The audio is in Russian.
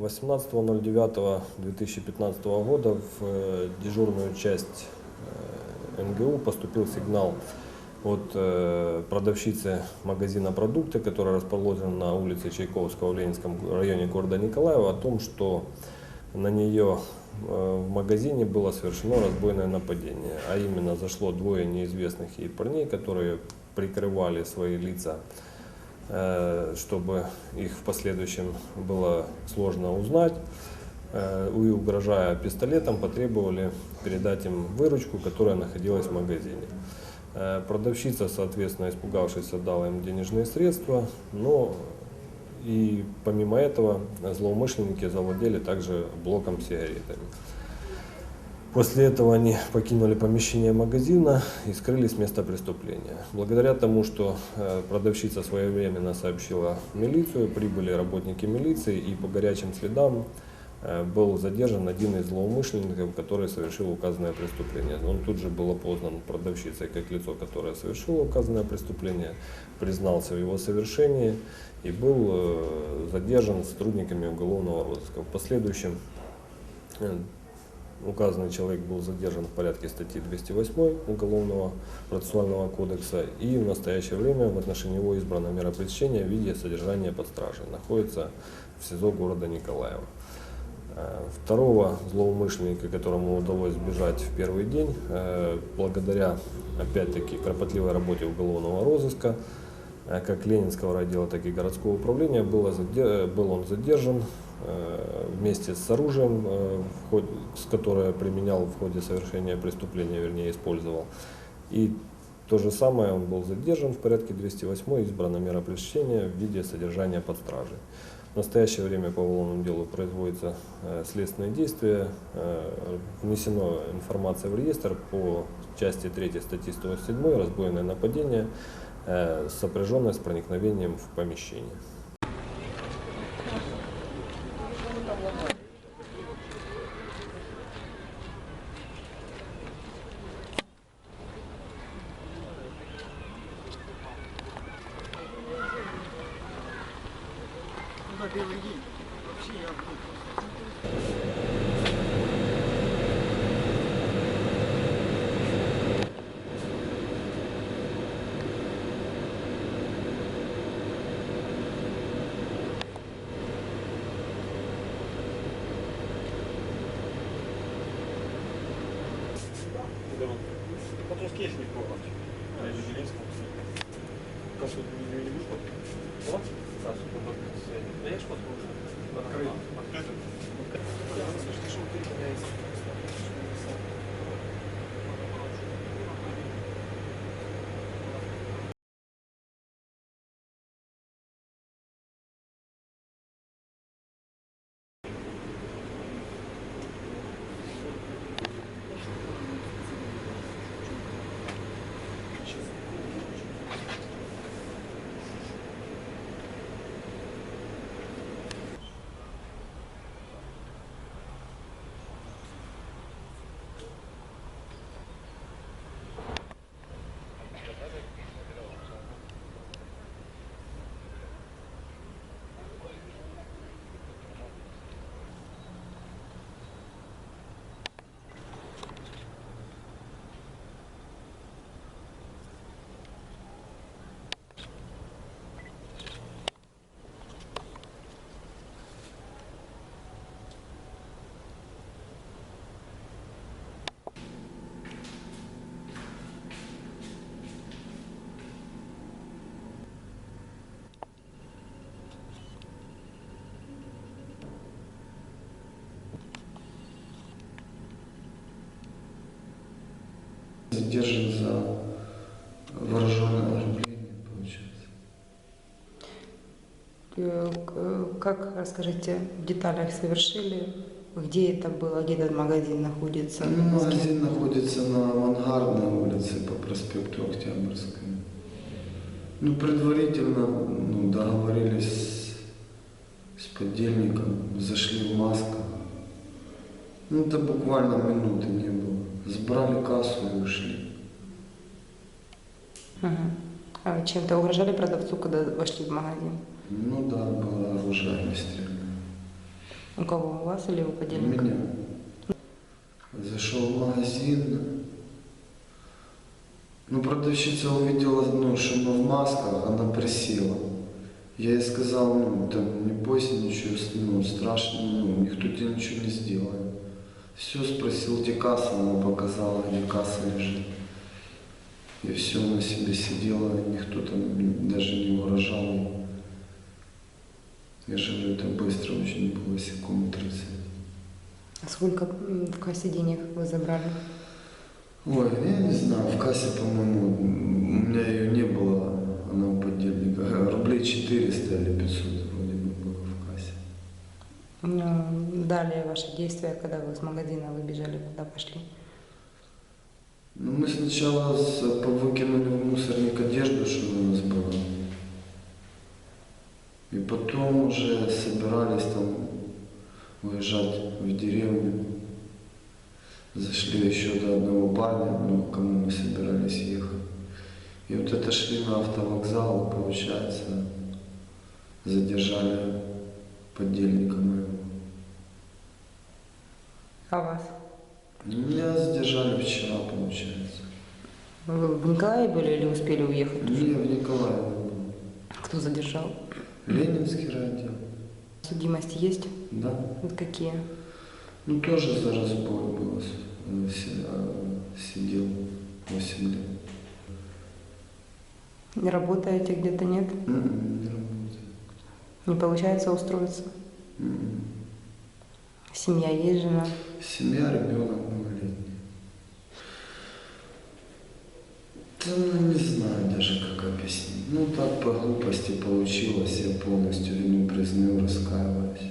18.09.2015 года в э, дежурную часть э, НГУ поступил сигнал от э, продавщицы магазина «Продукты», которая расположена на улице Чайковского в Ленинском районе города Николаева, о том, что на нее в магазине было совершено разбойное нападение. А именно зашло двое неизвестных ей парней, которые прикрывали свои лица, чтобы их в последующем было сложно узнать. Э, И угрожая пистолетом, потребовали передать им выручку, которая находилась в магазине. Э, Продавщица, соответственно, испугавшись, отдала им денежные средства, но и помимо этого злоумышленники завладели также блоком сигаретами. После этого они покинули помещение магазина и скрылись с места преступления. Благодаря тому, что э, продавщица своевременно сообщила милицию, прибыли работники милиции и по горячим следам э, был задержан один из злоумышленников, который совершил указанное преступление. Он тут же был опознан продавщицей как лицо, которое совершило указанное преступление, признался в его совершении и был э, задержан сотрудниками уголовного розыска. В последующем указанный человек был задержан в порядке статьи 208 Уголовного процессуального кодекса и в настоящее время в отношении него избрана мера пресечения в виде содержания под стражей. Находится в СИЗО города Николаева. Э, Второго злоумышленника, которому удалось сбежать в первый день, э, благодаря, опять-таки, кропотливой работе уголовного розыска, э, как Ленинского отдела, так и городского управления, был он задержан вместе с оружием, э, с которое применял в ходе совершения преступления, вернее, использовал. И то же самое он был задержан в порядке 208 избрана мера пресечения в виде содержания под стражей. В настоящее время по уголовному делу производится э, следственные действия, э, внесена информация в реестр по части 3 статьи 107 разбойное нападение, э, сопряженное с проникновением в помещение. По-русски есть никого. Я же Зеленского. Кашу не не будешь попить? Вот? Кашу попить. Даешь послушать? Открыть. Задержан за вооруженное ограбление, получается. Э, к- Как, расскажите, в деталях совершили? Где это было? Где этот магазин находится? Ну, Магазин находится на Авангардной улице по проспекту Октябрьской. Ну, предварительно ну, договорились с подельником, зашли в масках. Ну, это буквально минуты не было. Сбрали кассу и ушли. Мгм. А чем-то угрожали продавцу, когда вошли в магазин? Ну да, было оружие огнестрельное. У кого? У вас или у У подельника? меня. Зашел в магазин. Ну, продавщица увидела, ну, что мы в масках, она присела. Я ей сказал, ну, там, не бойся, ничего ну, страшного, ну, никто тебе ничего не сделает. Все, спросил, где касса, она показала, где касса лежит. И все, она себе сидела, никто там даже не угрожал. Я говорю, это быстро очень было, секунд 30. А Сколько в кассе денег вы забрали? Ой, я не знаю, в кассе, по-моему, у меня ее не было, она у подельника. Рублей 400 или 500 вроде бы было в кассе. Далее ваши действия, когда вы с магазина выбежали, куда пошли? Ну, мы сначала с- выкинули в мусорник одежду, что у нас была. И потом уже собирались там уезжать в деревню. Зашли еще до одного парня, ну, к кому мы собирались ехать. И вот это шли на автовокзал, получается, задержали подельника моего. А вас? Меня задержали вчера, получается. Вы в Николаеве были или успели уехать? Я в Николаеве был. Кто задержал? Ленинский радио. Судимости есть? Да. Вот какие? Ну, тоже за разбой было. э, э, Сидел 8 лет. Не работаете где-то, нет? М, Не работает. Не получается устроиться? М. Семья есть, жена? Семья, ребенок малолетний. Да, ну, не знаю даже, как объяснить. Ну, так по глупости получилось. Я полностью вину признаю, раскаиваюсь.